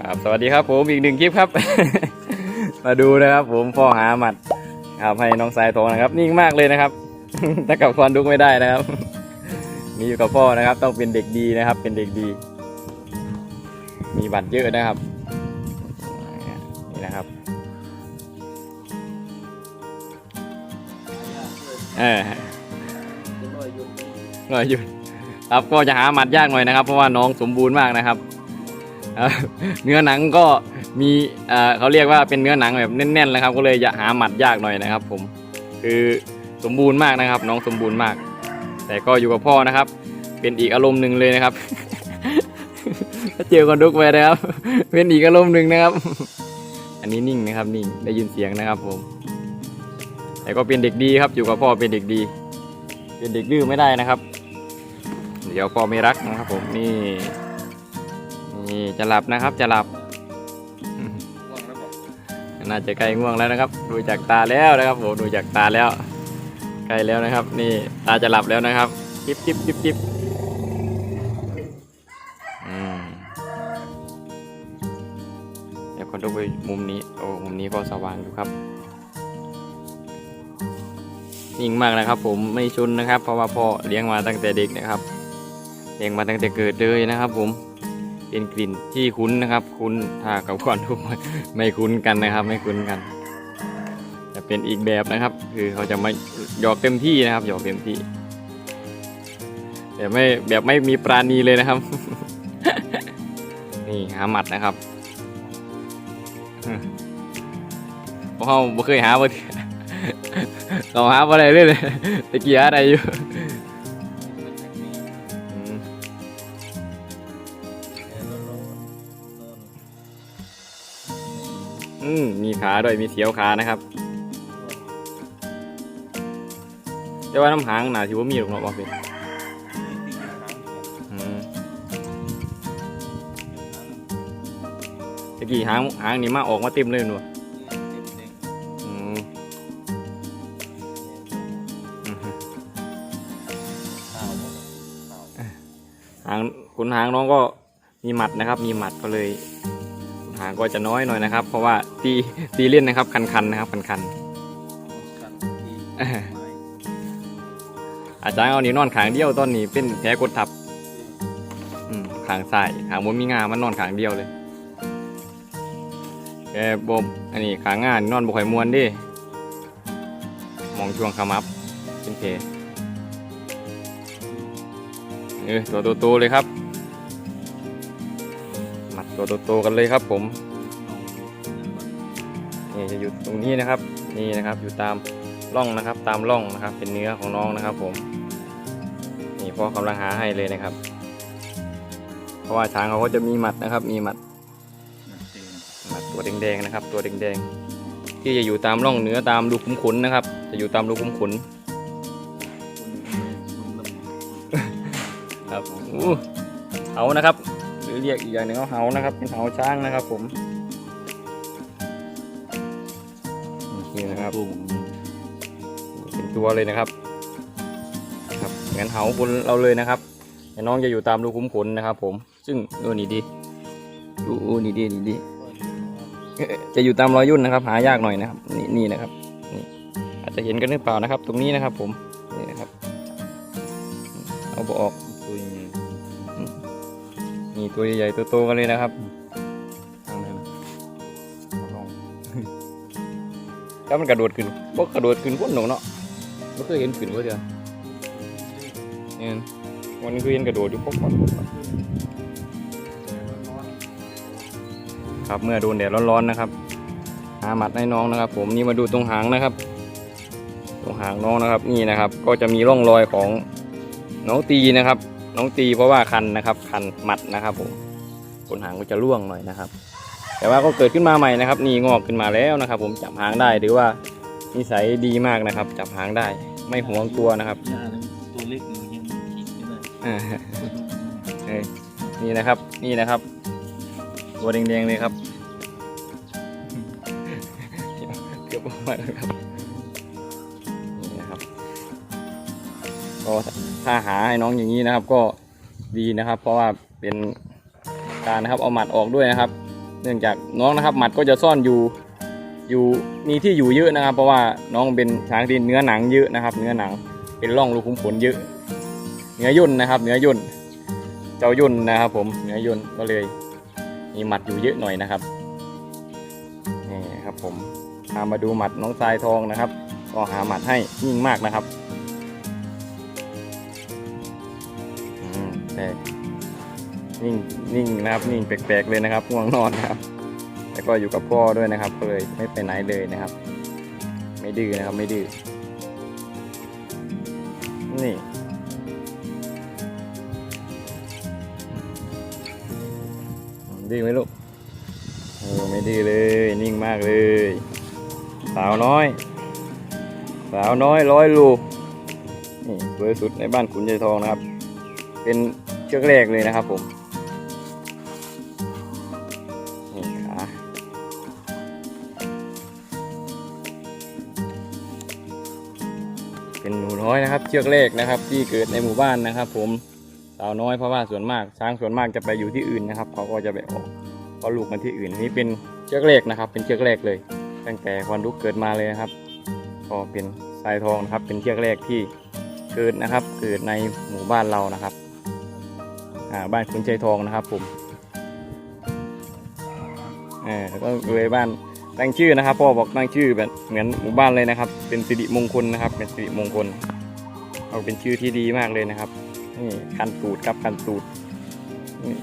ครับสวัสดีครับผมอีกหนึ่งคลิปครับ มาดูนะครับ ผมพ่อหาหมัดครับให้น้องสายทองนะครับ นิ่งมากเลยนะครับ ถ้ากับควันดุกไม่ได้นะครับ มีอยู่กับพ่อนะครับ ต้องเป็นเด็กดีนะครับ เป็นเด็กดี มีบัตรเยอะนะครับนี่นะครับเออหน่อยหยุดครับก็จะหาหมัดยากหน่อยนะครับ เพราะว่าน้องสมบูรณ์มากนะครับ เนื้อหนังก็มีเขาเรียกว่าเป็นเนื้อหนังแบบแน่นๆนะครับ ก็เลยจะหาหมัดยากหน่อยนะครับ ผมคือสมบูรณ์มากนะครับ น้องสมบูรณ์มาก แต่ก็อยู่กับพ่อนะครับ เป็นอีกอารมณ์หนึ่งเลยนะครับถ้าเจอคนดุกไปนะครับ เป็นอีกอารมณ์หนึ่งนะครับ อันนี้นิ่งนะครับนิ่งได้ยินเสียงนะครับ ผม แต่ก็เป็นเด็กดีครับ อยู่กับพ่อเป็นเด็กดี เป็นเด็กดื้อไม่ได้นะครับ เดี๋ยวพ่อไม่รักนะครับ ผมนี่ นี่จะหลับนะครับจะหลับ น่าจะใกล้ง่วงแล้วนะครับ ดูจากตาแล้วนะครับผมดูจากตาแล้วใกล้แล้วนะครับ นี่ตาจะหลับแล้วนะครับจิบจิบจิบจิบอืมเดี๋ยวคนดูไปมุมนี้โอ้มุมนี้ก็สว่างอยู่ครับนิ่งมากนะครับ ผมไม่ชุนนะครับ เพราะว่าพ่อเลี้ยงมาตั้งแต่เด็กนะครับเลี้ยงมาตั้งแต่เกิดเลยนะครับ ผม เป็นกลิ่นที่คุ้นนะครับ คุ้นถ้ากับก่อนทุกคนไม่คุ้นกันนะครับ ไม่คุ้นกัน จะเป็นอีกแบบนะครับ คือเขาจะมาหยอกเต็มที่นะครับหยอกเต็มที่แบบไม่แบบไม่มีปราณีเลยนะครับ นี่หาหมัดนะครับเพวกเขาบ่เคยหาบ่เราหาบ่ได้เลยเลยตะกี้หาได้อยู่ มมีขาด้วยมีเสียวขานะครับ แต่ว่าน้ำหางหนาถือว่ามีหรอกเนาะบอกเป็นอืมตะกี้หางหางนี่มาออกมาเต็มเลยหนูอืมอืมหางขุนหางน้องก็มีหมัดนะครับ มีหมัดก็เลยขุน หางก็จะน้อยหน่อยนะครับ เพราะว่าตีตีเล่นนะครับคันๆนะครับคันๆอาจารย์เอานี่นอนขางเดียวตอนนี้เป็นแผลกดทับอืมขางซ้ายขางบนมีงามันนอนขางเดียวเลยแกบมอันนี้ขางงานนอนบ่ค่อยมวนเดิมองช่วงขมับเป็นแผลเออตัวโตๆเลยครับมัด ตัวโตๆกันเลยครับผมนี่จะอยู่ตรงนี้นะครับ นี่นะครับอยู่ตามร่องนะครับ ตามร่องนะครับ เป็นเนื้อของน้องนะครับ ผม นี่พ่อกำลังหาให้เลยนะครับ เพราะว่าช้างเขาก็จะมีหมัดนะครับ มีหมัดหมัดตัวแดงๆนะครับ ตัวแดงๆที่จะอยู่ตามร่องเนื้อตามรูขุมขนนะครับ จะอยู่ตามรูขุมขนครับอู้เหานะครับ รือเรียกอีกอย่างหนึ่งว่าเหานะครับ เป็นเหาช้างนะครับ ผมนี่นะครับเป็นตัวเลยนะครับ ครับงั้นเหาบนเราเลยนะครับแต่น้องจะอยู่ตามรูคุ้มขนนะครับ ผม ซึ่งดูนี่ดีดูนี่ดีนี่ดีจะอยู่ตามรอยยุ่นนะครับ หายากหน่อยนะครับ นี่นี่นะครับนี่อาจจะเห็นกันหรือเปล่านะครับ ตรงนี้นะครับ ผมนี่นะครับ เอาบออก นี่ตัวใหญ่ๆตัวโตกันเลยนะครับทางนั้นถ้ามันกระโดดขึ้นพวกกระโดดขึ้นพ้นหนูเนาะไม่เคยเห็นขึ้นว่าเดียวเนี่ยวันนี้คือเห็นกระโดดอยู่พวกคนครับเมื่อโดนแดดร้อนๆนะครับ หาหมัดให้น้องนะครับ ผมนี่มาดูตรงหางนะครับ ตรงหางน้องนะครับ นี่นะครับ ก็จะมีร่องรอยของน้องตีนะครับ น้องตีเพราะว่าคันนะครับคันหมัดนะครับผมขนหางก็จะร่วงหน่อยนะครับ แต่ว่าก็เกิดขึ้นมาใหม่นะครับ นี่งอกขึ้นมาแล้วนะครับ ผมจับหางได้หรือว่านิสัยดีมากนะครับ จับหางได้ไม่หวงตัวนะครับตัวเล็กอยู่ยังคิดไม่ได้อ่าเอ้ยนี่นะครับนี่นะครับ ตัวแดงๆเลยครับเกือบออกมาแล้วครับนี่นะครับก็ ถ้าหาให้น้องอย่างนี้นะครับ ก็ดีนะครับ เพราะว่าเป็นการนะครับเอาหมัดออกด้วยนะครับ เนื่องจากน้องนะครับหมัดก็จะซ่อนอยู่อยู่มีที่อยู่เยอะนะครับ เพราะว่าน้องเป็นช้างที่เนื้อหนังเยอะนะครับ เนื้อหนังเป็นร่องรูขุมขนเยอะ เนื้อย่นนะครับ เนื้อย่นเจ้าย่นนะครับ ผมเนื้อย่นก็เลยมีหมัดอยู่เยอะหน่อยนะครับนี่ครับผมพามาดูหมัดน้องทรายทองนะครับ ก็หาหมัดให้นิ่งมากนะครับ ปลกนิ่งนิ่งนะครับนิ่งแปลกๆเลยนะครับง่วงนอนครับ แล้วก็อยู่กับพ่อด้วยนะครับก็เลยไม่ไปไหนเลยนะครับ ไม่ดื้อนะครับไม่ดื้อนี่ดื้อไหมลูกเออไม่ดื้อเลยนิ่งมากเลย สาวน้อย สาวน้อยร้อยลูกนี่สวยสุดในบ้านขุนใจทองนะครับ เป็น เชือกแรกเลยนะครับผมนี่ขาเป็นหนูน้อยนะครับ เชือกแรกนะครับ ที่เกิดในหมู่บ้านนะครับ ผมสาวน้อยเพราะว่าส่วนมากช้างส่วนมากจะไปอยู่ที่อื่นนะครับเขาก็จะไปออกเพราะลูกมันที่อื่นนี่เป็นเชือกแรกนะครับ เป็นเชือกแรกเลย ตั้งแต่วันลุกเกิดมาเลยนะครับ ก็เป็นทรายทองนะครับ เป็นเชือกแรกที่เกิดนะครับ เกิดในหมู่บ้านเรานะครับ บ้านคุณชัยทองนะครับผมเออแล้วก็เลยบ้านตั้งชื่อนะครับพ่อบอกตั้งชื่อแบบเหมือนหมู่บ้านเลยนะครับ เป็นสิริมงคลนะครับ เป็นสิริมงคลเอาเป็นชื่อที่ดีมากเลยนะครับนี่คันตูดครับคันตูดนี่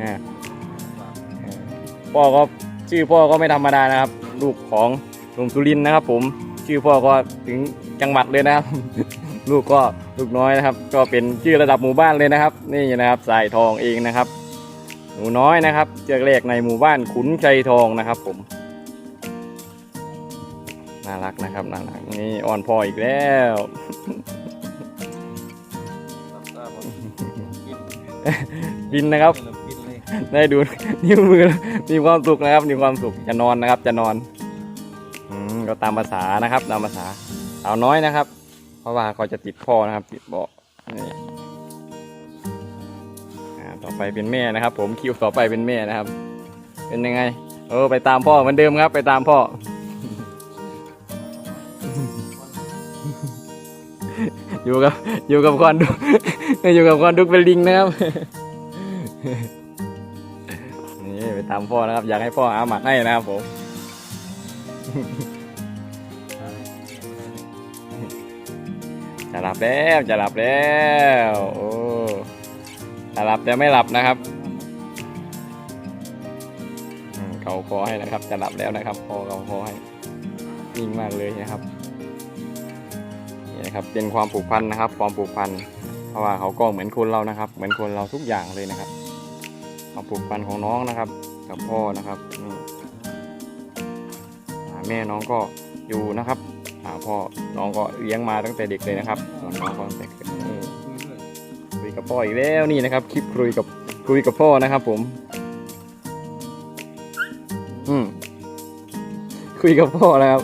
นี่พ่อก็ชื่อพ่อก็ไม่ธรรมดานะครับ ลูกของหนุ่มสุรินทร์นะครับ ผมชื่อพ่อก็ถึงจังหวัดเลยนะครับ ลูกก็ลูกน้อยนะครับ ก็เป็นชื่อระดับหมู่บ้านเลยนะครับ นี่นะครับสายทองเองนะครับ หนูน้อยนะครับเชือกแรกในหมู่บ้านขุนชัยทองนะครับผมน่ารักนะครับน่ารักนี่อ่อนพ่ออีกแล้วกินนะครับได้ดูนิ้วมือมีความสุขนะครับมีความสุขจะนอนนะครับจะนอนอืมก็ตามภาษานะครับ ตามภาษาสาวน้อยนะครับ ราะว่าเขาจะติดพ่อนะครับ ติดเบาะนี่อ่าต่อไปเป็นแม่นะครับ ผมคิวต่อไปเป็นแม่นะครับ เป็นยังไง เออไปตามพ่อเหมือนเดิมครับ ไปตามพ่อ อยู่กับอยู่กับคอนดุกอยู่กับคอนดุกเป็นลิงนะครับนี่ไปตามพ่อนะครับ อยากให้พ่ออาหมัดให้นะครับผม จะหลับแล้วจะหลับแล้วโอ้จะหลับแต่ไม่หลับนะครับเขาคอให้นะครับ จะหลับแล้วนะครับพอเขาคอให้นิ่งมากเลยนะครับนี่นะครับเป็นความผูกพันนะครับ ความผูกพันเพราะว่าเขาก็เหมือนคนเรานะครับ เหมือนคนเราทุกอย่างเลยนะครับความผูกพันของน้องนะครับ กับพ่อนะครับนี่แม่น้องก็อยู่นะครับ พ่อน้องก็เลี้ยงมาตั้งแต่เด็กเลยนะครับส่วนน้องก็ตั้งแต่เกิดนี่คุยกับพ่ออีกแล้วนี่นะครับคลิปคุยกับคุยกับพ่อนะครับ ผม อืมคุยกับพ่อนะครับ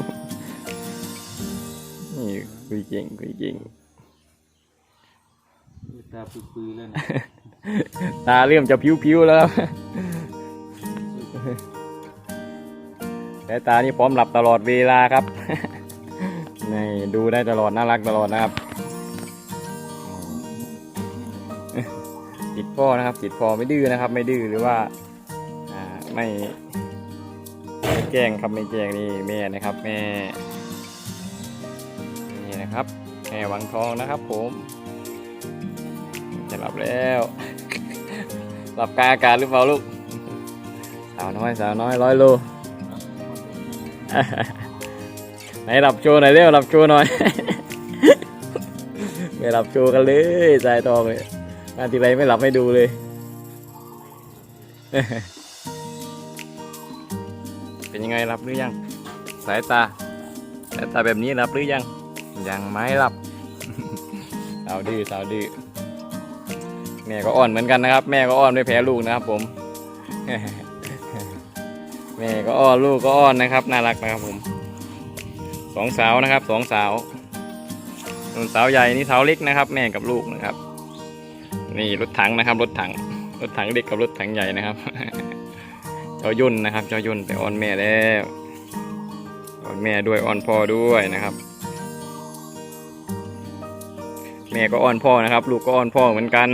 นี่คุยเก่งคุยเก่งตาปื้อๆเลยนะตาเริ่มจะพิ้วๆแล้วครับแต่ตานี่พร้อมหลับตลอดเวลาครับนี่ ดูได้ตลอดน่ารักตลอดนะครับติดพ่อนะครับติดพ่อไม่ดื้อนะครับ ไม่ดื้อหรือว่าไม่ไม่แกล้งครับไม่แกล้งนี่แม่นะครับแม่นี่นะครับแม่วังทองนะครับ ผมจะหลับแล้วหลับกาอากาศหรือเปล่าลูกสาวน้อยสาวน้อยร้อยโล ไหนหลับโชว์หน่อยเร็วหลับโชว์หน่อย ไม่หลับโชว์กันเลยสายทองเลยงานทีไรไม่หลับให้ดูเลยเป็นยังไงหลับหรือยัง สายตาสายตาแบบนี้หลับหรือยัง ยังไม่หลับสาวดื้อสาวดื้อแม่ก็อ้อนเหมือนกันนะครับ แม่ก็อ้อนไม่แพ้ลูกนะครับ ผม แม่ก็อ้อนลูกก็อ้อนนะครับ น่ารักนะครับผม สองสาวนะครับสองสาวส่วนสาวใหญ่นี่สาวเล็กนะครับ แม่กับลูกนะครับ นี่รถถังนะครับ รถถังรถถังเด็กกับรถถังใหญ่นะครับ เจ้ายุ่นนะครับ เจ้ายุ่นไปอ้อนแม่แล้วอ้อนแม่ด้วยอ้อนพ่อด้วยนะครับ แม่ก็อ้อนพ่อนะครับ ลูกก็อ้อนพ่อเหมือนกัน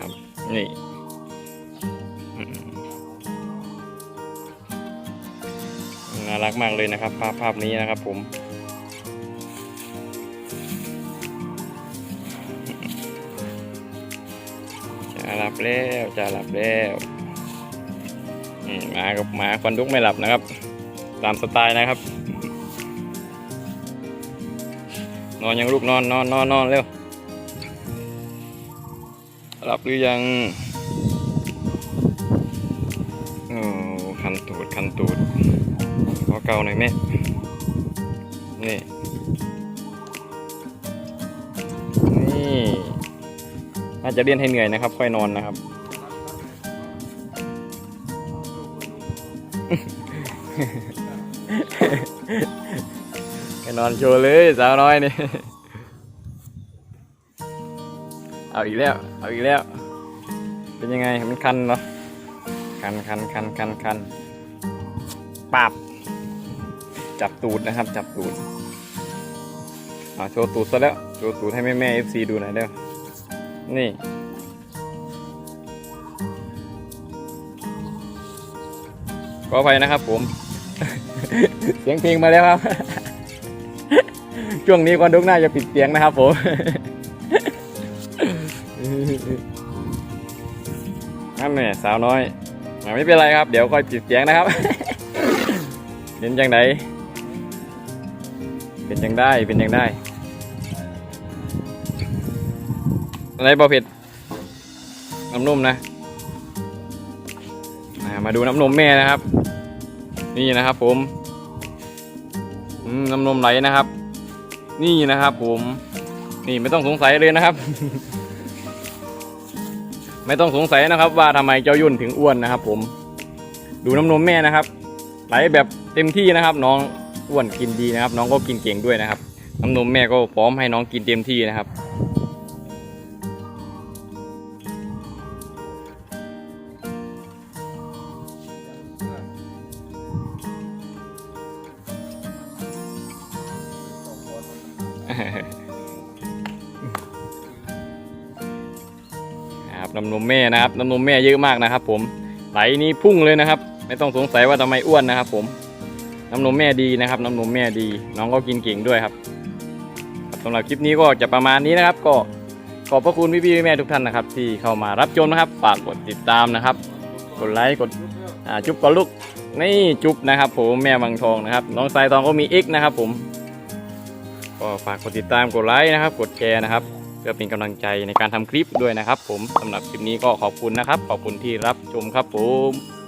ครับ นี่น่ารักมากเลยนะครับ ภาพภาพนี้นะครับผม จะหลับแล้วจะหลับแล้วมหมากับหมาควันดุกไม่หลับนะครับ ตามสไตล์นะครับ นอนยังลูกนอนนอนนอนนอนเร็วหลับหรือยังโอ้คันตูดคันตูดขอเกาหน่อยแม่นี่าจะเรียนให้เหนื่อยนะครับ ค่อยนอนนะครับไปนอนโชว์เลยสาวน้อยนี่ เอาอีกแล้ว เอาอีกแล้ว เป็นยังไง มันคันเหรอคันคันคันคันคันปาบจับตูดนะครับ จับตูด เอาโชว์ตูดซะแล้ว โชว์ตูดให้แม่แม่เอฟซีดูหน่อยเด้อ นี่ ขออภัยนะครับผม เสียงเพลงมาแล้วครับ ช่วงนี้ควันดุกน่าจะปิดเสียงนะครับผมนั่นเนี่ยสาวน้อย ไม่เป็นไรครับ เดี๋ยวค่อยปิดเสียงนะครับ เป็นจังไดเป็นจังได้ เป็นจังได้ อะไรบอเผ็ดน้ำนมนะมาดูน้ำนมแม่นะครับ นี่นะครับผมอืมน้ำนมไหลนะครับ นี่นะครับผม นี่ไม่ต้องสงสัยเลยนะครับ ไม่ต้องสงสัยนะครับ ว่าทำไมเจ้ายุ่นถึงอ้วนนะครับ ผม ดูน้ำนมแม่นะครับ ไหลแบบเต็มที่นะครับ น้องอ้วนกินดีนะครับ น้องก็กินเก่งด้วยนะครับน้ำนมแม่ก็พร้อมให้น้องกินเต็มที่นะครับ ครับน้ำนมแม่นะครับน้ำนมแม่เยอะมากนะครับ ผมไหลนี้พุ่งเลยนะครับ ไม่ต้องสงสัยว่าทำไมอ้วนนะครับ ผมน้ำนมแม่ดีนะครับ น้ำนมแม่ดี น้องก็กินเก่งด้วยครับสำหรับคลิปนี้ก็จะประมาณนี้นะครับ ก็ขอบพระคุณพี่ๆแม่ทุกท่านนะครับ ที่เข้ามารับชมนะครับฝากกดติดตามนะครับ กดไลค์กดจุ๊บก่อนลูกนี่จุ๊บนะครับ ผมแม่บางทองนะครับ น้องสายทองก็มีเอ็กนะครับ ผม ก็ฝากกดติดตามกดไลค์นะครับ กดแชร์นะครับ เพื่อเป็นกำลังใจในการทำคลิปด้วยนะครับ ผมสำหรับคลิปนี้ก็ขอบคุณนะครับ ขอบคุณที่รับชมครับผม